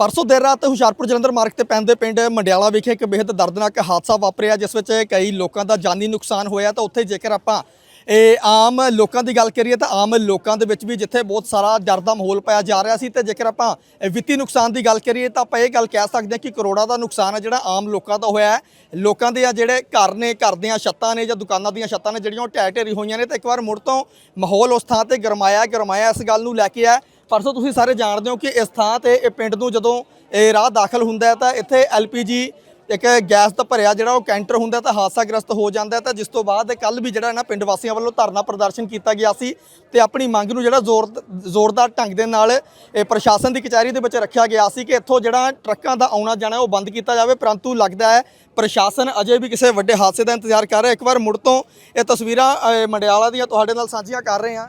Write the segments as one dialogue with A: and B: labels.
A: ਪਰਸੋਂ ਦੇਰ ਰਾਤ ਹੁਸ਼ਿਆਰਪੁਰ ਜਲੰਧਰ ਮਾਰਗ ਤੇ ਪੈਂਦੇ ਪਿੰਡ ਮੰਡਿਆਲਾ ਵਿਖੇ ਇੱਕ ਬੇहद ਦਰਦਨਾਕ ਹਾਦਸਾ ਵਾਪਰਿਆ, ਜਿਸ ਵਿੱਚ ਕਈ ਲੋਕਾਂ ਦਾ ਜਾਨੀ ਨੁਕਸਾਨ ਹੋਇਆ। ਤਾਂ ਉੱਥੇ ਜੇਕਰ ਆਪਾਂ, ਇਹ ਆਮ ਲੋਕਾਂ ਦੀ ਗੱਲ ਕਰੀਏ ਤਾਂ ਆਮ ਲੋਕਾਂ ਦੇ ਵਿੱਚ ਵੀ ਜਿੱਥੇ ਬਹੁਤ ਸਾਰਾ ਡਰ ਦਾ ਮਾਹੌਲ ਪਾਇਆ ਜਾ ਰਿਹਾ ਸੀ, ਤੇ ਜੇਕਰ ਆਪਾਂ ਵਿੱਤੀ ਨੁਕਸਾਨ ਦੀ ਗੱਲ ਕਰੀਏ ਤਾਂ ਆਪਾਂ ਇਹ ਗੱਲ ਕਹਿ ਸਕਦੇ ਹਾਂ ਕਿ ਕਰੋੜਾਂ ਦਾ ਨੁਕਸਾਨ ਹੈ ਜਿਹੜਾ ਆਮ ਲੋਕਾਂ ਦਾ ਹੋਇਆ ਹੈ। ਲੋਕਾਂ ਦੇ ਆ ਜਿਹੜੇ ਘਰ ਨੇ, ਘਰ ਦੀਆਂ ਛੱਤਾਂ ਨੇ ਜਾਂ ਦੁਕਾਨਾਂ ਦੀਆਂ ਛੱਤਾਂ ਨੇ, ਜਿਹੜੀਆਂ ਉਹ ਢਹਿ ਢੇਰੀ ਹੋਈਆਂ ਨੇ। ਤੇ ਇੱਕ ਵਾਰ ਮੁੜ ਤੋਂ ਮਾਹੌਲ ਉਸ ਥਾਂ ਤੇ ਗਰਮਾਇਆ ਗਰਮਾਇਆ ਇਸ ਗੱਲ ਨੂੰ ਲੈ ਕੇ ਆ ਪਰਸੋਂ ਤੁਸੀਂ ਸਾਰੇ ਜਾਣਦੇ ਹੋ ਕਿ ਇਸ ਥਾਂ ਤੇ, ਇਹ ਪਿੰਡ ਨੂੰ ਜਦੋਂ ਇਹ ਰਾਹ ਦਾਖਲ ਹੁੰਦਾ ਹੈ ਤਾਂ ਇੱਥੇ ਐਲਪੀਜੀ ਇੱਕ ਗੈਸ ਦਾ ਭਰਿਆ ਜਿਹੜਾ ਉਹ ਕੈਂਟਰ ਹੁੰਦਾ ਤਾਂ ਹਾਦਸਾਗ੍ਰਸਤ ਹੋ ਜਾਂਦਾ ਤਾਂ ਜਿਸ ਤੋਂ ਬਾਅਦ ਕੱਲ ਵੀ ਜਿਹੜਾ ਨਾ ਪਿੰਡ ਵਾਸੀਆਂ ਵੱਲੋਂ ਧਰਨਾ ਪ੍ਰਦਰਸ਼ਨ ਕੀਤਾ ਗਿਆ ਸੀ ਤੇ ਆਪਣੀ ਮੰਗ ਨੂੰ ਜਿਹੜਾ ਜ਼ੋਰ ਜ਼ੋਰਦਾਰ ਢੰਗ ਦੇ ਨਾਲ ਇਹ ਪ੍ਰਸ਼ਾਸਨ ਦੀ ਕਚਹਿਰੀ ਦੇ ਵਿੱਚ ਰੱਖਿਆ ਗਿਆ ਸੀ ਕਿ ਇੱਥੋਂ ਜਿਹੜਾ ਟਰੱਕਾਂ ਦਾ ਆਉਣਾ ਜਾਣਾ ਉਹ ਬੰਦ ਕੀਤਾ ਜਾਵੇ। ਪਰੰਤੂ ਲੱਗਦਾ ਹੈ ਪ੍ਰਸ਼ਾਸਨ ਅਜੇ ਵੀ ਕਿਸੇ ਵੱਡੇ ਹਾਦਸੇ ਦਾ ਇੰਤਜ਼ਾਰ ਕਰ ਰਿਹਾ ਇੱਕ ਵਾਰ ਮੁੜ ਤੋਂ ਇਹ ਤਸਵੀਰਾਂ ਮੰਡਿਆਲਾ ਦੀਆਂ ਤੁਹਾਡੇ ਨਾਲ ਸਾਂਝੀਆਂ ਕਰ ਰਹੇ ਹਾਂ।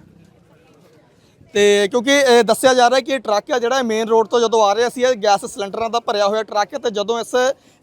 A: ਤੇ ਕਿਉਂਕਿ, ਇਹ ਦੱਸਿਆ ਜਾ ਰਿਹਾ ਕਿ ਇਹ ਟਰੱਕ ਆ ਜਿਹੜਾ ਮੇਨ ਰੋਡ ਤੋਂ ਜਦੋਂ ਆ ਰਿਹਾ ਸੀ, ਇਹ ਗੈਸ ਸਿਲੰਡਰਾਂ ਦਾ ਭਰਿਆ ਹੋਇਆ ਟਰੱਕ ਹੈ ਤੇ ਜਦੋਂ ਇਸ,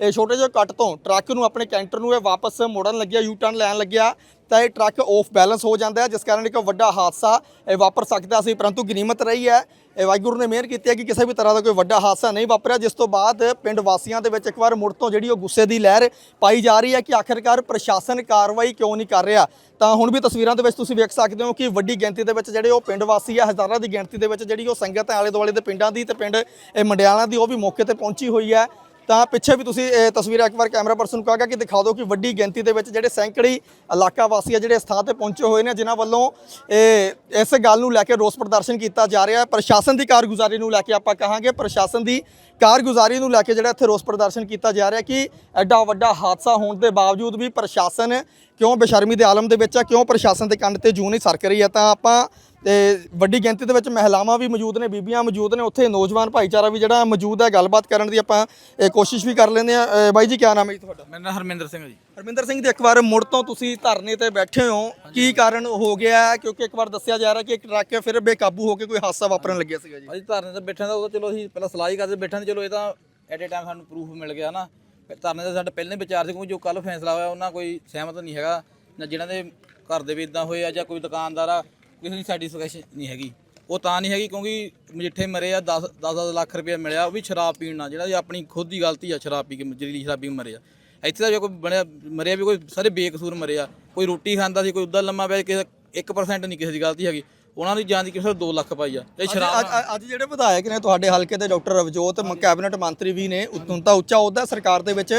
A: ਇਹ ਛੋਟੇ ਜਿਹੇ ਕੱਟ ਤੋਂ ਟਰੱਕ ਨੂੰ ਆਪਣੇ ਕੈਂਟਰ ਨੂੰ ਇਹ ਵਾਪਸ ਮੋੜਨ ਲੱਗਿਆ ਯੂ ਟਰਨ ਲੈਣ ਲੱਗਿਆ, ਤਾਂ ਇਹ ਟਰੱਕ ਆਫ ਬੈਲੈਂਸ ਹੋ ਜਾਂਦਾ ਹੈ, ਜਿਸ ਕਾਰਨ ਇੱਕ ਵੱਡਾ ਹਾਦਸਾ ਇਹ ਵਾਪਰ ਸਕਦਾ ਸੀ, ਪਰੰਤੂ ਗਨੀਮਤ ਰਹੀ ਹੈ। ਇਹ ਵਾਹਿਗੁਰੂ ਨੇ ਮਿਹਰ ਕੀਤੀ ਹੈ ਕਿ ਕਿਸੇ ਵੀ ਤਰ੍ਹਾਂ ਦਾ ਕੋਈ ਵੱਡਾ ਹਾਦਸਾ ਨਹੀਂ ਵਾਪਰਿਆ, ਜਿਸ ਤੋਂ ਬਾਅਦ ਪਿੰਡ ਵਾਸੀਆਂ ਦੇ ਵਿੱਚ ਇੱਕ ਵਾਰ ਮੁੜ ਤੋਂ ਜਿਹੜੀ ਉਹ ਗੁੱਸੇ ਦੀ ਲਹਿਰ ਪਾਈ ਜਾ ਰਹੀ ਹੈ ਕਿ ਆਖਿਰਕਾਰ ਪ੍ਰਸ਼ਾਸਨ ਕਾਰਵਾਈ ਕਿਉਂ ਨਹੀਂ ਕਰ ਰਿਹਾ। ਤਾਂ ਹੁਣ ਵੀ ਤਸਵੀਰਾਂ ਦੇ ਵਿੱਚ ਤੁਸੀਂ ਵੇਖ ਸਕਦੇ ਹੋ ਕਿ ਵੱਡੀ ਗਿਣਤੀ ਦੇ ਵਿੱਚ ਜਿਹੜੇ ਉਹ ਪਿੰਡ ਵਾਸੀ ਆ, ਹਜ਼ਾਰਾਂ ਦੀ ਗਿਣਤੀ ਦੇ ਵਿੱਚ ਜਿਹੜੀ ਉਹ ਸੰਗਤ ਹੈ ਆਲੇ ਦੁਆਲੇ ਦੇ ਪਿੰਡਾਂ ਦੀ ਤੇ ਪਿੰਡ ਇਹ ਮੰਡਿਆਲਾਂ ਦੀ ਉਹ ਵੀ ਮੌਕੇ ਤੇ ਪਹੁੰਚੀ ਹੋਈ ਹੈ। ਤਾਂ ਪਿੱਛੇ ਵੀ ਤੁਸੀਂ, ਇਹ ਤਸਵੀਰਾਂ ਇੱਕ ਵਾਰ ਕੈਮਰਾ ਪਰਸਨ ਨੂੰ ਕਹਾਂਗਾ ਕਿ ਦਿਖਾ ਦਿਓ ਕਿ ਵੱਡੀ ਗਿਣਤੀ ਦੇ ਵਿੱਚ ਜਿਹੜੇ ਸੈਂਕੜੀ ਇਲਾਕਾ ਵਾਸੀ ਆ ਜਿਹੜੇ ਇਸ ਥਾਂ ਤੇ ਪਹੁੰਚੇ ਹੋਏ ਨੇ, ਜਿਨ੍ਹਾਂ ਵੱਲੋਂ ਇਹ, ਇਸ ਗੱਲ ਨੂੰ ਲੈ ਕੇ ਰੋਸ ਪ੍ਰਦਰਸ਼ਨ ਕੀਤਾ ਜਾ ਰਿਹਾ ਹੈ। ਪ੍ਰਸ਼ਾਸਨ ਦੀ ਕਾਰਗੁਜ਼ਾਰੀ ਨੂੰ ਲੈ ਕੇ ਆਪਾਂ ਕਹਾਂਗੇ, ਪ੍ਰਸ਼ਾਸਨ ਦੀ ਕਾਰਗੁਜ਼ਾਰੀ ਨੂੰ ਲੈ ਕੇ ਜਿਹੜਾ ਇੱਥੇ ਰੋਸ ਪ੍ਰਦਰਸ਼ਨ ਕੀਤਾ ਜਾ ਰਿਹਾ ਕਿ ਐਡਾ ਵੱਡਾ ਹਾਦਸਾ ਹੋਣ ਦੇ ਬਾਵਜੂਦ ਵੀ ਪ੍ਰਸ਼ਾਸਨ ਕਿਉਂ ਬੇਸ਼ਰਮੀ ਦੇ ਆਲਮ ਦੇ ਵਿੱਚ ਆ, ਕਿਉਂ ਪ੍ਰਸ਼ਾਸਨ ਦੇ ਕੰਨ ਤੇ ਜੂ ਨਹੀਂ ਸਰਕ ਰਹੀ ਹੈ, ਤਾਂ ਆਪਾਂ ਤੇ ਵੱਡੀ ਗਿਣਤੀ ਦੇ ਵਿੱਚ ਮਹਿਲਾਵਾਂ ਵੀ ਮੌਜੂਦ ਨੇ ਬੀਬੀਆਂ ਮੌਜੂਦ ਨੇ ਉੱਥੇ ਨੌਜਵਾਨ ਭਾਈਚਾਰਾ ਵੀ ਜਿਹੜਾ ਮੌਜੂਦ ਹੈ। ਗੱਲਬਾਤ ਕਰਨ ਦੀ ਆਪਾਂ ਇਹ ਕੋਸ਼ਿਸ਼ ਵੀ ਕਰ ਲੈਂਦੇ ਆ ਬਾਈ ਜੀ ਕੀ ਨਾਮ ਹੈ ਜੀ ਤੁਹਾਡਾ?
B: ਮੇਰਾ ਨਾਮ ਹਰਮਿੰਦਰ ਸਿੰਘ ਜੀ।
A: ਹਰਮਿੰਦਰ ਸਿੰਘ ਜੀ ਇੱਕ ਵਾਰ ਮੁੜ ਤੋਂ ਤੁਸੀਂ ਧਰਨੇ ਤੇ ਬੈਠੇ ਹੋ। ਕੀ ਕਾਰਨ ਹੋ ਗਿਆ? ਕਿਉਂਕਿ ਇੱਕ ਵਾਰ ਦੱਸਿਆ ਜਾ ਰਿਹਾ ਕਿ ਇੱਕ ਟਰੱਕ ਫਿਰ ਬੇਕਾਬੂ ਹੋ ਕੇ ਕੋਈ ਹਾਦਸਾ ਵਾਪਰਨ ਲੱਗਿਆ ਸੀਗਾ ਜੀ।
B: ਅਸੀਂ ਧਰਨੇ ਤੇ ਬੈਠੇ ਤਾਂ ਉਦੋਂ ਚਲੋ ਅਸੀਂ ਪਹਿਲਾਂ ਸਲਾਹ ਹੀ ਕਰਦੇ ਬੈਠੇ ਤੇ ਚਲੋ ਇਹ ਤਾਂ ਐਟ ਏ ਟਾਈਮ ਸਾਨੂੰ ਪ੍ਰੂਫ ਮਿਲ ਗਿਆ ਨਾ। ਫਿਰ ਧਰਨੇ ਦਾ ਸਾਡਾ ਪਹਿਲਾਂ ਵਿਚਾਰ ਸੀ ਕਿਉਂਕਿ ਜੋ ਕੱਲ ਫੈਸਲਾ ਹੋਇਆ ਉਹਨਾਂ ਕੋਈ ਸਹਿਮਤ ਨਹੀਂ ਹੈਗਾ। ਜਾਂ ਜਿਹਨਾਂ ਦੇ ਘਰ ਦੇ ਵੀ ਇਦਾਂ ਹੋਏ ਆ ਜਾਂ ਕੋਈ ਦੁਕਾਨਦਾਰ ਆ ਕਿਸੇ ਦੀ ਸੈਟੀਸਫੈਕਸ਼ਨ ਨਹੀਂ ਹੈਗੀ। ਉਹ ਤਾਂ ਨਹੀਂ ਹੈਗੀ ਕਿਉਂਕਿ ਮਜਿੱਠੇ ਮਰੇ ਆ 10 10 ਲੱਖ ਰੁਪਏ ਮਿਲਿਆ, ਉਹ ਵੀ ਸ਼ਰਾਬ ਪੀਣ ਨਾਲ, ਜਿਹੜਾ ਜੀ ਆਪਣੀ ਖੁਦ ਦੀ ਗਲਤੀ ਆ ਸ਼ਰਾਬ ਪੀ ਕੇ ਜ਼ਰੀਲੀ ਸ਼ਰਾਬੀ ਮਰੇ ਆ। ਇੱਥੇ ਤਾਂ ਜੇ ਕੋਈ ਬਣਿਆ, ਮਰਿਆ ਵੀ ਕੋਈ, ਸਾਰੇ ਬੇਕਸੂਰ ਮਰੇ ਆ। ਕੋਈ ਰੋਟੀ ਖਾਂਦਾ ਸੀ, ਕੋਈ ਉੱਦਾਂ ਲੰਮਾ ਪਿਆ ਕਿਸੇ 1% ਨਹੀਂ ਕਿਸੇ ਦੀ ਗਲਤੀ ਹੈਗੀ। ਉਹਨਾਂ ਦੀ ਜਾਨ ਦੀ ਕਿਸੇ 2 ਲੱਖ ਪਾਈ ਆ ਤੇ ਸ਼ਰਾਬ
A: ਅੱਜ ਅੱਜ- ਜਿਹੜੇ ਵਿਧਾਇਕ ਨੇ ਤੁਹਾਡੇ ਹਲਕੇ ਦੇ ਡਾਕਟਰ ਰਵਜੋਤ ਮ- ਕੈਬਨਿਟ ਮੰਤਰੀ ਵੀ ਨੇ ਉਤੋਂ ਤਾਂ ਉੱਚਾ ਅਹੁਦਾ ਸਰਕਾਰ ਦੇ ਵਿੱਚ।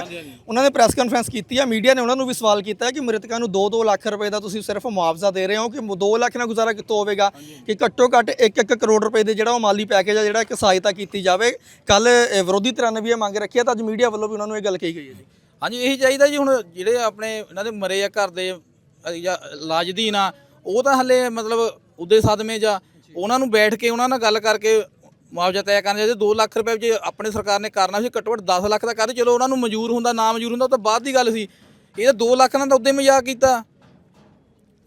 A: ਉਹਨਾਂ ਨੇ ਪ੍ਰੈਸ ਕਾਨਫਰੰਸ ਕੀਤੀ ਹੈ ਮੀਡੀਆ ਨੇ ਉਹਨਾਂ ਨੂੰ ਵੀ ਸਵਾਲ ਕੀਤਾ ਕਿ ਮ੍ਰਿਤਕਾਂ ਨੂੰ 2-2 ਲੱਖ ਰੁਪਏ ਦਾ ਤੁਸੀਂ ਸਿਰਫ ਮੁਆਵਜ਼ਾ ਦੇ ਰਹੇ ਹੋ ਕਿ 2 ਲੱਖ ਨਾਲ ਗੁਜ਼ਾਰਾ ਕਿੱਥੋਂ ਹੋਵੇਗਾ? ਕਿ ਘੱਟੋ ਘੱਟ 1-1 ਕਰੋੜ ਰੁਪਏ ਦੇ ਜਿਹੜਾ ਉਹ ਮਾਲੀ ਪੈਕੇਜ ਆ ਜਿਹੜਾ ਇੱਕ ਸਹਾਇਤਾ ਕੀਤੀ ਜਾਵੇ। ਕੱਲ ਵਿਰੋਧੀ ਧਿਰਾਂ ਨੇ ਵੀ ਇਹ ਮੰਗ ਰੱਖੀ ਹੈ ਤਾਂ ਅੱਜ ਮੀਡੀਆ ਵੱਲੋਂ ਵੀ ਉਹਨਾਂ ਨੂੰ ਇਹ ਗੱਲ ਕਹੀ ਗਈ ਹੈ ਜੀ।
B: ਹਾਂਜੀ ਇਹੀ ਚਾਹੀਦਾ ਜੀ ਹੁਣ ਜਿਹੜੇ ਆਪਣੇ ਇਹਨਾਂ ਦੇ ਮਰੇ ਆ ਘਰ ਦੇ ਜਾਂ ਲਾਜਦੀਨ ਆ ਉਹ ਤਾਂ ਹਲੇ ਮਤਲਬ ਉਹਦੇ ਸਦਮੇ ਜਾਂ ਉਹਨਾਂ ਨੂੰ ਬੈਠ ਕੇ ਉਹਨਾਂ ਨਾਲ ਗੱਲ ਕਰਕੇ ਮੁਆਵਜ਼ਾ ਤੈਅ ਕਰਨਾ ਚਾਹੀਦਾ 2 ਲੱਖ ਰੁਪਏ ਜੇ ਆਪਣੇ ਸਰਕਾਰ ਨੇ ਕਰਨਾ ਸੀ ਘੱਟੋ ਘੱਟ 10 ਲੱਖ ਦਾ ਕਰ ਚਲੋ ਉਹਨਾਂ ਨੂੰ ਮਨਜ਼ੂਰ ਹੁੰਦਾ ਨਾ ਮਨਜ਼ੂਰ ਹੁੰਦਾ ਉਹ ਤਾਂ ਬਾਅਦ ਦੀ ਗੱਲ ਸੀ। ਇਹ ਤਾਂ 2 ਲੱਖ ਨਾਲ ਤਾਂ ਉਦੋਂ ਮਜ਼ਾਕ ਕੀਤਾ।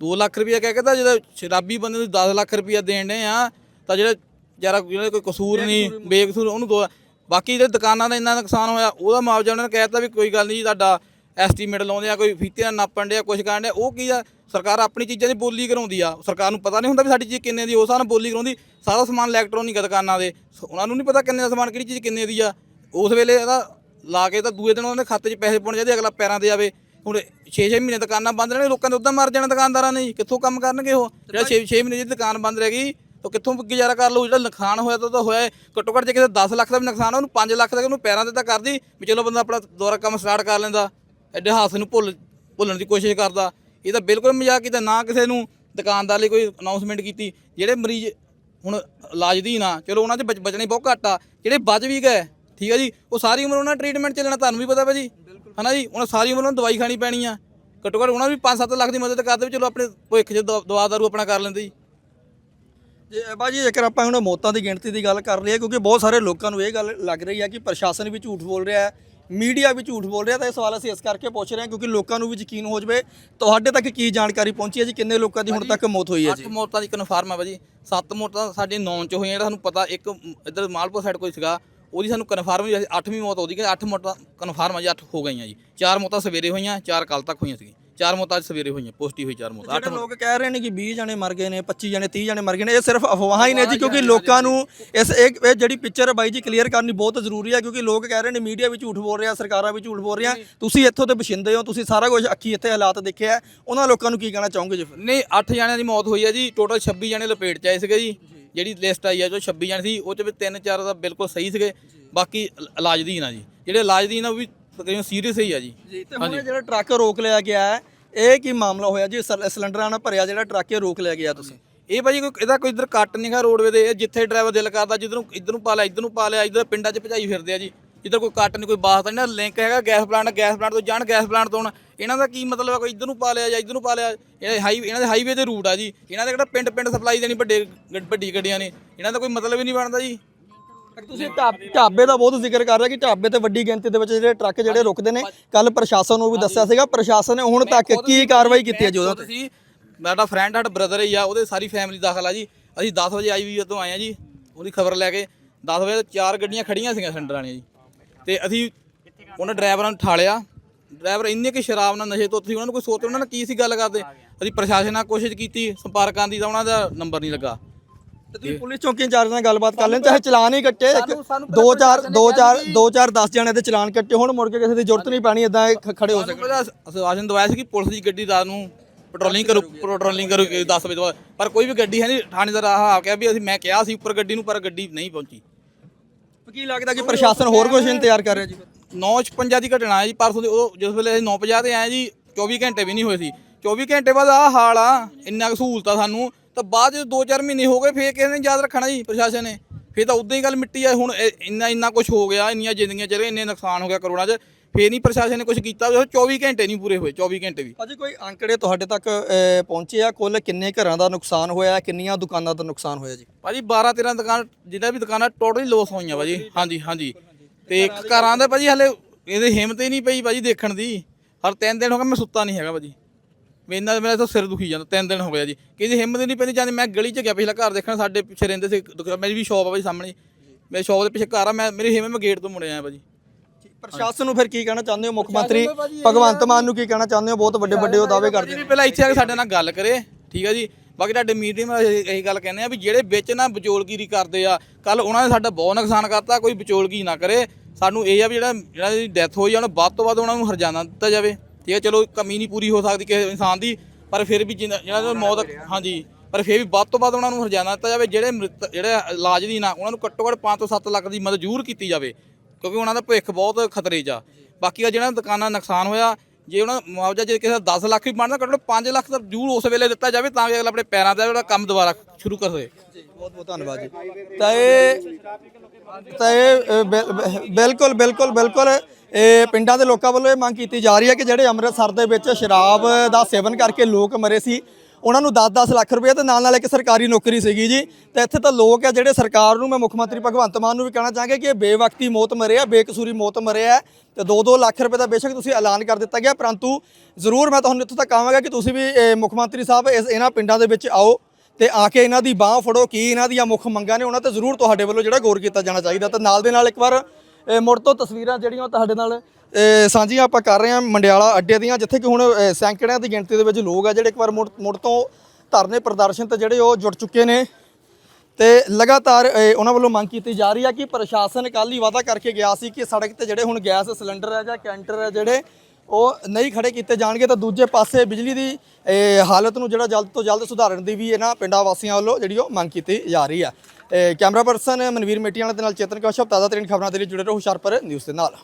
B: 2 ਲੱਖ ਰੁਪਏ ਕਹਿ ਕੇ ਤਾਂ ਜਦੋਂ ਸ਼ਰਾਬੀ ਬੰਦੇ ਨੂੰ 10 ਲੱਖ ਰੁਪਏ ਦੇਣ ਦੇ ਆ ਤਾਂ ਜਿਹੜਾ ਜਿਹੜਾ ਕੋਈ ਕਸੂਰ ਨਹੀਂ ਬੇਕਸੂਰ ਉਹਨੂੰ ਦੋ ਬਾਕੀ ਜਿਹੜੇ ਦੁਕਾਨਾਂ ਦਾ ਇੰਨਾ ਨੁਕਸਾਨ ਹੋਇਆ ਉਹਦਾ ਮੁਆਵਜ਼ਾ ਉਹਨਾਂ ਨੇ ਕਹਿਤਾ ਵੀ ਕੋਈ ਗੱਲ ਨਹੀਂ ਜੀ ਤੁਹਾਡਾ ਐਸਟੀਮੇਟ ਲਾਉਂਦੇ ਆ ਕੋਈ ਫੀਤੇ ਨਾਲ ਨਾਪਣ ਡਿਆ ਕੁਝ ਕਰਨ ਡਿਆ ਉਹ ਕੀ ਆ? ਸਰਕਾਰ ਆਪਣੀ ਚੀਜ਼ਾਂ ਦੀ ਬੋਲੀ ਕਰਾਉਂਦੀ ਆ। ਸਰਕਾਰ ਨੂੰ ਪਤਾ ਨਹੀਂ ਹੁੰਦਾ ਵੀ ਸਾਡੀ ਚੀਜ਼ ਕਿੰਨੇ ਦੀ ਉਸ ਹਿਸਾਬ ਨਾਲ ਬੋਲੀ ਕਰਾਉਂਦੀ। ਸਾਰਾ ਸਮਾਨ ਇਲੈਕਟ੍ਰੋਨਿਕ ਦੁਕਾਨਾਂ ਦੇ। ਉਹਨਾਂ ਨੂੰ ਨਹੀਂ ਪਤਾ ਕਿੰਨੇ ਦਾ ਸਮਾਨ ਕਿਹੜੀ ਚੀਜ਼ ਕਿੰਨੇ ਦੀ ਆ। ਉਸ ਵੇਲੇ ਇਹਦਾ ਲਾ ਕੇ ਤਾਂ ਦੂਏ ਦਿਨ ਉਹਨਾਂ ਦੇ ਖਾਤੇ 'ਚ ਪੈਸੇ ਪਾਉਣੇ ਚਾਹੀਦੇ ਅਗਲਾ ਪੈਰਾਂ ਤੇ ਜਾਵੇ ਹੁਣ 6-6 ਮਹੀਨੇ ਦੁਕਾਨਾਂ ਬੰਦ ਰਹਿਣਗੇ ਲੋਕਾਂ ਦੇ ਉਦਾਂ ਮਰ ਜਾਣਾ ਦੁਕਾਨਦਾਰਾਂ ਨੇ। ਕਿੱਥੋਂ ਕੰਮ ਕਰਨਗੇ ਉਹ? ਜਿਹੜਾ 6 ਮਹੀਨੇ ਦੀ ਦੁਕਾਨ ਬੰਦ ਰਹਿ ਗਈ ਤਾਂ ਕਿੱਥੋਂ ਗੁਜ਼ਾਰਾ ਕਰ ਲਊ? ਜਿਹੜਾ ਨੁਕਸਾਨ ਹੋਇਆ ਤਾਂ ਉਹ ਤਾਂ ਹੋਇਆ ਹੈ। ਘੱਟੋ ਘੱਟ ਜੇ ਕਿਸੇ 10 ਲੱਖ ਦਾ ਵੀ ਨੁਕਸਾਨ ਉਹਨੂੰ 5 ਲੱਖ ਦਾ ਉਹਨੂੰ ਪੈਰਾਂ ਤੇ ਤਾਂ ਕਰਦੀ ਵੀ ਚਲੋ ਬੰਦਾ ਆਪਣਾ ਦੁਬਾਰਾ ਕੰਮ ਸਟਾਰਟ ਕਰ ਲੈਂਦਾ। ਐਡੇ ਹਾਦਸੇ ਨੂੰ ਭੁੱਲ ਭੁੱਲਣ ਦੀ ਕੋਸ਼ਿਸ਼ ਕਰਦਾ। ਇਹ ਤਾਂ ਬਿਲਕੁਲ ਮਜ਼ਾਕ ਕੀਤਾ, ਨਾ ਕਿਸੇ ਨੂੰ ਦੁਕਾਨਦਾਰ ਲਈ ਕੋਈ ਅਨਾਉਂਸਮੈਂਟ ਕੀਤੀ, ਜਿਹੜੇ ਮਰੀਜ਼ ਹੁਣ ਇਲਾਜ ਦੀ ਨਾ ਚਲੋ ਉਹਨਾਂ 'ਚ ਬਚ- ਬਚਣੇ ਬਹੁਤ ਘੱਟ ਆ, ਜਿਹੜੇ ਬਚ ਵੀ ਗਏ, ਠੀਕ ਆ ਜੀ, ਉਹ ਸਾਰੀ ਉਮਰ ਉਹਨਾਂ ਟ੍ਰੀਟਮੈਂਟ ਚੱਲਣਾ, ਤੁਹਾਨੂੰ ਵੀ ਪਤਾ ਭਾਜੀ, ਹਨਾ ਜੀ, ਉਹਨਾਂ ਸਾਰੀ ਉਮਰ ਉਹਨਾਂ ਨੂੰ ਦਵਾਈ ਖਾਣੀ ਪੈਣੀ ਆ, ਘੱਟੋ ਘੱਟ ਉਹਨਾਂ ਵੀ 5-7 ਲੱਖ ਦੀ ਮਦਦ ਕਰਦੇ ਵੀ ਚਲੋ ਆਪਣੇ ਭਵਿੱਖ 'ਚ ਦਵਾ- ਦਵਾ ਦਾਰੂ ਆਪਣਾ ਕਰ ਲੈਂਦੇ ਜੀ।
A: ਜੇ ਬਾਜੀ ਜੇਕਰ ਆਪਾਂ ਹੁਣ ਮੌਤਾਂ ਦੀ ਗਿਣਤੀ ਦੀ ਗੱਲ ਕਰ ਲਈਏ, ਕਿਉਂਕਿ ਬਹੁਤ ਸਾਰੇ ਲੋਕਾਂ ਨੂੰ ਇਹ ਗੱਲ ਲੱਗ ਰਹੀ ਹੈ ਕਿ ਪ੍ਰਸ਼ਾਸਨ ਵੀ ਝੂਠ ਬੋਲ ਰਿਹਾ ਹੈ ਮੀਡੀਆ ਵੀ ਝੂਠ ਬੋਲ ਰਿਹਾ ਤਾਂ ਇਹ ਸਵਾਲ ਅਸੀਂ ਇਸ ਕਰਕੇ ਪੁੱਛ ਰਹੇ ਹਾਂ ਕਿਉਂਕਿ ਲੋਕਾਂ ਨੂੰ ਵੀ ਯਕੀਨ ਹੋ ਜਾਵੇ। ਤੁਹਾਡੇ ਤੱਕ ਕੀ ਜਾਣਕਾਰੀ ਪਹੁੰਚੀ ਹੈ ਜੀ? ਕਿੰਨੇ ਲੋਕਾਂ ਦੀ ਹੁਣ ਤੱਕ ਮੌਤ ਹੋਈ ਹੈ ਜੀ?
B: ਮੌਤਾਂ ਦੀ ਕਨਫਰਮ ਆ ਭਾਜੀ। ਸੱਤ ਮੌਤਾਂ ਸਾਡੇ ਨੌਨ ਚ ਹੋਈਆਂ ਜਿਹੜਾ ਸਾਨੂੰ ਪਤਾ ਇੱਕ ਇੱਧਰ ਮਾਲਪੁਰ ਸਾਈਡ ਕੋਈ ਸੀਗਾ ਉਹਦੀ ਸਾਨੂੰ ਕਨਫਰਮ ਹੀ ਅੱਠਵੀਂ ਮੌਤ ਉਹਦੀ ਕਿ ਅੱਠ ਮੌਤਾਂ ਕਨਫਰਮ ਆ ਜੀ ਅੱਠ ਹੋ ਗਈਆਂ ਜੀ। ਚਾਰ ਮੌਤਾਂ ਸਵੇਰੇ ਹੋਈਆਂ ਚਾਰ ਕੱਲ ਤੱਕ ਹੋਈਆਂ ਸੀ ਚਾਰ ਮੌਤਾਂ ਅੱਜ ਸਵੇਰੇ ਹੋਈਆਂ ਪੁਸ਼ਟੀ ਹੋਈ ਚਾਰ ਮੌਤਾਂ
A: ਜਿਹੜੇ ਲੋਕ ਕਹਿ ਰਹੇ ਨੇ ਕਿ 20 ਜਣੇ ਮਰ ਗਏ ਨੇ 25 ਜਣੇ 30 ਜਣੇ ਮਰ ਗਏ ਨੇ ਇਹ ਸਿਰਫ ਅਫਵਾਹਾਂ ਹੀ ਨੇ ਜੀ ਕਿਉਂਕਿ ਲੋਕਾਂ ਨੂੰ। ਇਸ ਇਹ ਇਹ ਜਿਹੜੀ ਪਿਕਚਰ ਬਾਈ ਜੀ ਕਲੀਅਰ ਕਰਨੀ ਬਹੁਤ ਜ਼ਰੂਰੀ ਹੈ ਕਿਉਂਕਿ ਲੋਕ ਕਹਿ ਰਹੇ ਨੇ ਮੀਡੀਆ ਵੀ ਝੂਠ ਬੋਲ ਰਿਹਾ ਸਰਕਾਰਾਂ ਵੀ ਝੂਠ ਬੋਲ ਰਹੀਆਂ। ਤੁਸੀਂ ਇੱਥੋਂ ਦੇ ਬਸ਼ਿੰਦੇ ਹੋ ਤੁਸੀਂ ਸਾਰਾ ਕੁਝ ਅੱਖੀ ਇੱਥੇ ਹਾਲਾਤ ਦੇਖਿਆ। ਉਹਨਾਂ ਲੋਕਾਂ ਨੂੰ ਕੀ ਕਹਿਣਾ ਚਾਹੋਗੇ ਜੀ
B: ਨਹੀਂ 8 ਜਣਿਆਂ ਦੀ ਮੌਤ ਹੋਈ ਹੈ ਜੀ ਟੋਟਲ 26 ਜਣੇ ਲਪੇਟ ਚ ਆਏ ਸੀਗੇ ਜੀ। ਜਿਹੜੀ ਲਿਸਟ ਆਈ ਹੈ ਜੋ 26 ਜਣੇ ਸੀ ਉਹ ਚ ਵੀ 3-4 ਦਾ ਬਿਲਕੁਲ ਸਹੀ ਸੀਗੇ। ਬਾਕੀ ਇਲ- ਇਲਾਜਦੀਨ ਆ ਜੀ। ਜਿਹੜੇ ਇਲਾਜਦੀਨ ਆ ਉਹ ਵੀ ਤਕਰੀਬਨ ਸੀਰੀਅਸ ਹੀ ਆ ਜੀ।
A: ਜੀ ਤੇ ਹੁਣ ਇਹ ਜਿਹੜਾ ਟਰੱਕ ਰੋਕ ਲਿਆ ਗਿਆ ਹੈ ਇਹ ਕੀ ਮਾਮਲਾ ਹੋਇਆ ਜੀ? ਸਿਲ- ਸਿਲੰਡਰਾਂ ਨਾਲ ਭਰਿਆ ਜਿਹੜਾ ਟਰੱਕ ਇਹ ਰੋਕ ਲਿਆ ਗਿਆ ਤੁਸੀਂ?
B: ਇਹ ਭਾਜੀ ਕੋਈ ਇਹਦਾ ਕੋਈ ਇਧਰ ਕੱਟ ਨਹੀਂ ਗਾ ਰੋਡਵੇ ਦੇ ਇਹ ਜਿੱਥੇ ਡਰਾਈਵਰ ਦਿਲ ਕਰਦਾ ਜਿੱਧਰ ਨੂੰ ਇੱਧਰ ਨੂੰ ਪਾ ਲਿਆ ਇੱਧਰ ਨੂੰ ਪਾ ਲਿਆ ਇੱਧਰ ਪਿੰਡਾਂ 'ਚ ਭਜਾਈ ਫਿਰਦੇ ਆ ਜੀ। ਜਿੱਧਰ ਕੋਈ ਕੱਟ ਨਹੀਂ ਕੋਈ ਬਾਸ ਨਹੀਂ ਲਿੰਕ ਹੈਗਾ ਗੈਸ ਪਲਾਂਟ ਗੈਸ ਪਲਾਂਟ ਤੋਂ ਜਾਣ ਗੈਸ ਪਲਾਂਟ ਤੋਂ ਆਉਣ। ਇਹਨਾਂ ਦਾ ਕੀ ਮਤਲਬ ਹੈ ਕੋਈ ਇੱਧਰ ਨੂੰ ਪਾ ਲਿਆ ਜਾਂ ਇੱਧਰ ਨੂੰ ਪਾ ਲਿਆ? ਇਹ ਹਾਈ ਇਹਨਾਂ ਦੇ ਹਾਈਵੇ ਦੇ ਰੂਟ ਆ ਜੀ। ਇਹਨਾਂ ਦੇ ਕਿਹੜਾ ਪਿੰਡ ਪਿੰਡ ਸਪਲਾਈ ਦੇਣੀ ਵੱਡੇ ਗ- ਵੱਡੀ ਗੱਡੀਆਂ ਨੇ? ਇਹਨਾਂ ਦਾ ਕੋਈ ਮਤਲਬ ਹੀ ਨਹੀਂ ਬਣਦਾ ਜੀ।
A: ਤੁਸੀਂ ਢਾਬ- ਢਾਬੇ ਦਾ ਬਹੁਤ ਜ਼ਿਕਰ ਕਰ ਰਹੇ ਕਿ ਢਾਬੇ ਤੇ ਵੱਡੀ ਗਿਣਤੀ ਦੇ ਵਿੱਚ ਜਿਹੜੇ ਟਰੱਕ ਜਿਹੜੇ ਰੁਕਦੇ ਨੇ ਕੱਲ ਪ੍ਰਸ਼ਾਸਨ ਨੂੰ ਵੀ ਦੱਸਿਆ ਸੀਗਾ। ਪ੍ਰਸ਼ਾਸਨ ਨੇ ਹੁਣ ਤੱਕ ਕੀ ਕਾਰਵਾਈ ਕੀਤੀ ਹੈ ਜੀ ਉਹਦਾ ਤੇ?
B: ਤੁਸੀਂ ਮੇਰਾ ਫਰੈਂਡ ਸਾਡਾ ਬ੍ਰਦਰ ਹੀ ਆ ਉਹਦੇ ਸਾਰੀ ਫੈਮਿਲੀ ਦਾਖਲ ਆ ਜੀ। ਅਸੀਂ 10 ਵਜੇ ਆਈਵੀ ਤੋਂ ਆਏ ਆ ਜੀ ਉਹਦੀ ਖਬਰ ਲੈ ਕੇ 10 ਵਜੇ ਤੋਂ ਚਾਰ ਗੱਡੀਆਂ ਖੜੀਆਂ ਸੀਗੀਆਂ ਸਿਲੰਡਰ ਵਾਲੀਆਂ ਜੀ। ਤੇ ਅਸੀਂ ਉਹਨਾਂ ਡਰਾਈਵਰਾਂ ਨੂੰ ਠਾਲਿਆ। ਡਰਾਈਵਰ ਇੰਨੇ ਕਿ ਸ਼ਰਾਬ ਨਾਲ ਨਸ਼ੇ ਤੋਂ ਤੁਸੀਂ ਉਹਨਾਂ ਨੂੰ ਕੋਈ ਸੋਚ ਉਹਨਾਂ ਨਾਲ ਕੀ ਸੀ ਗੱਲ ਕਰਦੇ? ਅਸੀਂ ਪ੍ਰਸ਼ਾਸਨ ਨਾਲ ਕੋਸ਼ਿਸ਼ ਕੀਤੀ ਸੰਪਰਕਾਂ ਦੀ ਤਾਂ ਉਹਨਾਂ ਦਾ ਨੰਬਰ ਨਹੀਂ ਲੱਗਾ।
A: ਤੇ ਤੁਸੀਂ ਪੁਲਿਸ ਚੌਕੀ ਇੰਚਾਰਜ ਨਾਲ ਗੱਲਬਾਤ ਕਰ ਲੈਣ ਚਾਹੇ ਚਲਾਨ ਹੀ ਕੱਟੇ ਦੋ ਚਾਰ ਦੋ ਚਾਰ ਦੋ ਚਾਰ 10 ਜਣੇ ਦੇ ਚਲਾਨ ਕੱਟੇ ਹੁਣ ਮੁੜ ਕੇ ਕਿਸੇ ਦੀ ਜ਼ਰੂਰਤ ਨਹੀਂ ਪੈਣੀ ਇਦਾਂ ਖੜੇ ਹੋ
B: ਸਾਨੂੰ
A: ਸਕਣ।
B: ਪਹਿਲਾਂ ਆਸ਼ਵਾਸਨ ਦਵਾਇਆ ਸੀ ਕਿ ਪੁਲਿਸ ਦੀ ਗੱਡੀ ਰਾਤ ਨੂੰ ਪੈਟਰੋਲਿੰਗ ਕਰੂ ਪੈਟਰੋਲਿੰਗ ਕਰੂ 10 ਵਜੇ ਤੋਂ ਬਾਅਦ। ਪਰ ਕੋਈ ਵੀ ਗੱਡੀ ਹੈ ਨਹੀਂ ਥਾਣੇਦਾਰ ਆਹ ਆ ਗਿਆ ਵੀ ਅਸੀਂ ਮੈਂ ਕਿਹਾ ਸੀ ਉੱਪਰ ਗੱਡੀ ਨੂੰ ਪਰ ਗੱਡੀ ਨਹੀਂ ਪਹੁੰਚੀ।
A: ਕੀ ਲੱਗਦਾ ਕਿ ਪ੍ਰਸ਼ਾਸਨ ਹੋਰ ਕੁਝ ਇੰਤਜ਼ਾਰ ਕਰ ਰਿਹਾ ਜੀ?
B: 9:56 ਦੀ ਘਟਨਾ ਹੈ ਜੀ ਪਰਸੋਂ ਦੀ ਉਹ ਜਿਸ ਵੇਲੇ ਅਸੀਂ 9:50 ਤੇ ਆਏ ਜੀ 24 ਘੰਟੇ ਵੀ ਨਹੀਂ ਹੋਏ ਸੀ। 24 ਘੰਟੇ ਬਾਅਦ ਆਹ ਹਾਲ ਆ ਇੰਨਾ ਕੁ ਸਹੂਲਤਾਂ ਸਾਨੂੰ ਤਾਂ ਬਾਅਦ ਜਦੋਂ 2-4 ਮਹੀਨੇ ਹੋ ਗਏ ਫੇਰ ਕਿਸੇ ਨੇ ਯਾਦ ਰੱਖਣਾ ਜੀ ਪ੍ਰਸ਼ਾਸਨ ਨੇ। ਫੇਰ ਤਾਂ ਉਦਾਂ ਹੀ ਗੱਲ ਮਿੱਟੀ ਆ ਹੁਣ ਇੰਨਾ ਇੰਨਾ ਕੁਝ ਹੋ ਗਿਆ ਇੰਨੀਆਂ ਜ਼ਿੰਦਗੀਆਂ ਚਲੇ ਇੰਨੇ ਨੁਕਸਾਨ ਹੋ ਗਿਆ ਕਰੋਨਾ 'ਚ ਫੇਰ ਨਹੀਂ ਪ੍ਰਸ਼ਾਸਨ ਨੇ ਕੁਝ ਕੀਤਾ ਉਹ 24 ਘੰਟੇ ਨਹੀਂ ਪੂਰੇ ਹੋਏ 24 ਘੰਟੇ ਵੀ।
A: ਅਜੇ ਕੋਈ ਅੰਕੜੇ ਤੁਹਾਡੇ ਤੱਕ ਪਹੁੰਚੇ ਆ? ਕੁੱਲ ਕਿੰਨੇ ਘਰਾਂ ਦਾ ਨੁਕਸਾਨ ਹੋਇਆ ਕਿੰਨੀਆਂ ਦੁਕਾਨਾਂ ਦਾ ਨੁਕਸਾਨ ਹੋਇਆ ਜੀ?
B: ਭਾਜੀ 12 13 ਦੁਕਾਨ ਜਿਹੜਾ ਵੀ ਦੁਕਾਨਾਂ ਟੋਟਲੀ ਲੋਸ ਹੋਈਆਂ ਭਾਜੀ। ਹਾਂਜੀ ਹਾਂਜੀ। ਤੇ ਘਰਾਂ ਦੇ ਭਾਜੀ ਹਲੇ ਇਹਦੇ ਹਿੰਮਤ ਹੀ ਨਹੀਂ ਪਈ ਭਾਜੀ ਦੇਖਣ ਦੀ। ਹਰ ਤਿੰਨ ਦਿਨ ਹੋ ਗਏ ਮੈਂ ਸੁੱਤਾ ਨਹੀਂ ਹੈਗਾ ਭਾਜੀ। ਮੇਨਾ ਮੇਰਾ ਤਾਂ ਸਿਰ ਦੁਖੀ ਜਾਂਦਾ ਤਿੰਨ ਦਿਨ ਹੋ ਗਿਆ ਜੀ। ਕਿਸੇ ਹਿੰਮਤ ਨਹੀਂ ਪੈਂਦੀ ਜਾਂਦੇ ਮੈਂ ਗਲੀ 'ਚ ਗਿਆ ਪਿਛਲਾ ਘਰ ਦੇਖਣ ਸਾਡੇ ਪਿੱਛੇ ਰਹਿੰਦੇ ਸੀ ਦੁਕਾਨ- ਮੇਰੀ ਵੀ ਸ਼ਾਪ ਆ ਭਾਜੀ ਸਾਹਮਣੇ। ਮੇਰੇ ਸ਼ਾਪ ਦੇ ਪਿੱਛੇ ਘਰ ਆ ਮੈਂ ਮੇਰੀ ਹਿੰਮਤ ਮੈਂ ਗੇਟ ਤੋਂ ਮੁੜਿਆ ਆ ਭਾਜੀ
A: ਪ੍ਰਸ਼ਾਸਨ ਨੂੰ ਫਿਰ ਕੀ ਕਹਿਣਾ ਚਾਹੁੰਦੇ ਹੋ? ਮੁੱਖ ਮੰਤਰੀ ਭਗਵੰਤ ਮਾਨ ਨੂੰ ਕੀ ਕਹਿਣਾ ਚਾਹੁੰਦੇ ਹੋ? ਬਹੁਤ ਵੱਡੇ ਵੱਡੇ ਉਹ ਦਾਅਵੇ ਕਰਦੇ
B: ਜੀ
A: ਨੇ
B: ਵੀ ਪਹਿਲਾਂ ਇੱਥੇ ਆ ਕੇ ਸਾਡੇ ਨਾਲ ਗੱਲ ਕਰੇ ਠੀਕ ਆ ਜੀ? ਬਾਕੀ ਤੁਹਾਡੇ ਮੀਡੀਅਮ ਨਾਲ ਇਹ- ਇਹੀ ਗੱਲ ਕਹਿੰਦੇ ਆ ਵੀ ਜਿਹੜੇ ਵਿੱਚ ਨਾ ਵਿਚੋਲਗੀਰੀ ਕਰਦੇ ਆ ਕੱਲ ਉਹਨਾਂ ਨੇ ਸਾਡਾ ਬਹੁਤ ਨੁਕਸਾਨ ਕਰਤਾ ਕੋਈ ਵਿਚੋਲਗੀ ਨਾ ਕਰੇ। ਸਾਨੂੰ ਇਹ ਆ ਵੀ ਜਿਹੜਾ ਜਿਹੜਾ ਦੀ ਡੈਥ ਹੋਈ ਆ ਉਹਨੂੰ ਵੱਧ ਤੋਂ ਵੱਧ ਉਹਨਾਂ ਨੂੰ ਹਰਜਾਨਾ ਦਿੱਤਾ ਜਾਵੇ। ਠੀਕ ਹੈ ਚਲੋ ਕਮੀ ਨਹੀਂ ਪੂਰੀ ਹੋ ਸਕਦੀ ਕਿਸੇ ਇਨਸਾਨ ਦੀ ਪਰ ਫਿਰ ਵੀ ਜਿਨ੍ਹਾਂ ਜਿਹਨਾਂ ਦੀ ਮੌਤ ਹਾਂਜੀ ਪਰ ਫਿਰ ਵੀ ਵੱਧ ਤੋਂ ਵੱਧ ਉਹਨਾਂ ਨੂੰ ਹਰਜਾਨਾ ਦਿੱਤਾ ਜਾਵੇ ਜਿਹੜੇ ਮ੍ਰਿਤ ਜਿਹੜੇ ਇਲਾਜ ਦੀ ਨਾ ਉਹਨਾਂ ਨੂੰ ਘੱਟੋ ਘੱਟ 5 ਤੋਂ 7 ਲੱਖ ਦੀ ਮਦਦ ਜ਼ਰੂਰ ਕੀਤੀ ਜਾਵੇ ਕਿਉਂਕਿ ਉਹਨਾਂ ਦਾ ਭਵਿੱਖ ਬਹੁਤ ਖਤਰੇ 'ਚ ਆ। ਬਾਕੀ ਆ ਜਿਹੜਾ ਦੁਕਾਨਾਂ ਨੁਕਸਾਨ ਹੋਇਆ ਜੇ ਉਹਨਾਂ ਦਾ ਮੁਆਵਜ਼ਾ ਜੇ ਕਿਸੇ ਦਾ 10 ਲੱਖ ਵੀ ਬਣਦਾ, ਘੱਟੋ ਘੱਟ 5 ਲੱਖ ਤਾਂ ਜ਼ਰੂਰ ਉਸ ਵੇਲੇ ਦਿੱਤਾ ਜਾਵੇ ਤਾਂ ਕਿ ਅਗਲਾ ਆਪਣੇ ਪੈਰਾਂ ਤੇ ਜਿਹੜਾ ਕੰਮ ਦੁਬਾਰਾ ਸ਼ੁਰੂ ਕਰ। ਸਕੇ
A: ਬਹੁਤ ਬਹੁਤ ਧੰਨਵਾਦ ਜੀ। ਤਾਂ ਇਹ ਤਾਂ ਇਹ ਬਿਲ- ਬਿਲਕੁਲ ਬਿਲਕੁਲ ਬਿਲਕੁਲ, ਇਹ ਪਿੰਡਾਂ ਦੇ ਲੋਕਾਂ ਵੱਲੋਂ ਇਹ ਮੰਗ ਕੀਤੀ ਜਾ ਰਹੀ ਹੈ ਕਿ ਜਿਹੜੇ ਅੰਮ੍ਰਿਤਸਰ ਦੇ ਵਿੱਚ ਸ਼ਰਾਬ ਦਾ ਸੇਵਨ ਕਰਕੇ ਲੋਕ ਮਰੇ ਸੀ ਉਹਨਾਂ ਨੂੰ 10-10 ਲੱਖ ਰੁਪਏ ਤੇ ਨਾਲ ਨਾਲ ਇੱਕ ਸਰਕਾਰੀ ਨੌਕਰੀ ਸੀਗੀ ਜੀ। ਤੇ ਇੱਥੇ ਤਾਂ ਲੋਕ ਆ ਜਿਹੜੇ ਸਰਕਾਰ ਨੂੰ ਮੈਂ ਮੁੱਖ ਮੰਤਰੀ ਭਗਵੰਤ ਮਾਨ ਨੂੰ ਵੀ ਕਹਿਣਾ ਚਾਹਾਂਗਾ ਕਿ ਇਹ ਬੇਵਕਤੀ ਮੌਤ ਮਰੇ ਆ ਬੇਕਸੂਰੀ ਮੌਤ ਮਰਿਆ ਆ ਤੇ 2-2 ਲੱਖ ਰੁਪਏ ਦਾ ਬੇਸ਼ੱਕ ਤੁਸੀਂ ਐਲਾਨ ਕਰ ਦਿੱਤਾ ਗਿਆ। ਪਰੰਤੂ ਜ਼ਰੂਰ ਮੈਂ ਤੁਹਾਨੂੰ ਇੱਥੋਂ ਤੱਕ ਕਹਾਂਗਾ ਕਿ ਤੁਸੀਂ ਵੀ ਮੁੱਖ ਮੰਤਰੀ ਸਾਹਿਬ ਇਸ ਇਹਨਾਂ ਪਿੰਡਾਂ ਦੇ ਵਿੱਚ ਆਓ ਤੇ ਆ ਕੇ ਇਹਨਾਂ ਦੀ ਬਾਹ ਫੜੋ ਕੀ ਇਹਨਾਂ ਦੀਆਂ ਮੁੱਖ ਮੰਗਾਂ ਨੇ। ਉਹਨਾਂ ਤੇ ਜ਼ਰੂਰ ਤੁਹਾਡੇ ਵੱਲੋਂ ਜਿਹੜਾ ਗੌਰ ਕੀਤਾ ਜਾਣਾ ਚਾਹੀਦਾ। ਤੇ ਨਾਲ ਦੇ ਨਾਲ ਇੱਕ ਵਾਰ ਮੁੜ ਤੋਂ ਤਸਵੀਰਾਂ ਜਿਹੜੀਆਂ ਉਹ ਤੁਹਾਡੇ ਨਾਲ ਸਾਂਝੀਆਂ ਆਪਾਂ ਕਰ ਰਹੇ ਹਾਂ ਮੰਡਿਆਲਾ ਅੱਡੇ ਦੀਆਂ, ਜਿੱਥੇ ਕਿ ਹੁਣ ਸੈਂਕੜਿਆਂ ਦੀ ਗਿਣਤੀ ਦੇ ਵਿੱਚ ਲੋਕ ਆ ਜਿਹੜੇ ਇੱਕ ਵਾਰ ਮੁੜ ਮੁੜ ਤੋਂ ਧਰਨੇ ਪ੍ਰਦਰਸ਼ਨ ਤੇ ਜਿਹੜੇ ਉਹ ਜੁੜ ਚੁੱਕੇ ਨੇ। ਤੇ ਲਗਾਤਾਰ ਉਹਨਾਂ ਵੱਲੋਂ ਮੰਗ ਕੀਤੀ ਜਾ ਰਹੀ ਹੈ ਕਿ ਪ੍ਰਸ਼ਾਸਨ ਕੱਲ ਹੀ ਵਾਅਦਾ ਕਰਕੇ ਗਿਆ ਸੀ ਕਿ ਸੜਕ ਤੇ ਜਿਹੜੇ ਹੁਣ ਗੈਸ ਸਿਲੰਡਰ ਹੈ ਜਾਂ ਕੈਂਟਰ ਹੈ ਜਿਹੜੇ, ਉਹ ਨਹੀਂ ਖੜੇ ਕੀਤੇ ਜਾਣਗੇ। ਤਾਂ ਦੂਜੇ ਪਾਸੇ ਬਿਜਲੀ ਦੀ ਹਾਲਤ ਨੂੰ ਜਿਹੜਾ ਜਲਦ ਤੋਂ ਜਲਦ ਸੁਧਾਰਨ ਦੀ ਵੀ ਇਹਨਾਂ ਪਿੰਡਾਂ ਵਾਸੀਆਂ ਵੱਲੋਂ ਜਿਹੜੀ ਉਹ ਮੰਗ ਕੀਤੀ ਜਾ ਰਹੀ ਹੈ ਇਹ ਕੈਮਰਾ ਪਰਸਨ ਮਨਵੀਰ ਮੇਟੀਆਂ ਦੇ ਨਾਲ ਚੇਤਨ ਕੌਸ਼ਪ, ਤਾਜ਼ਾ ਤਰੀਨ ਖਬਰਾਂ ਦੇ ਲਈ ਜੁੜੇ ਰਹੋ ਹੁਸ਼ਿਆਰਪੁਰ ਨਿਊਜ਼ ਦੇ ਨਾਲ।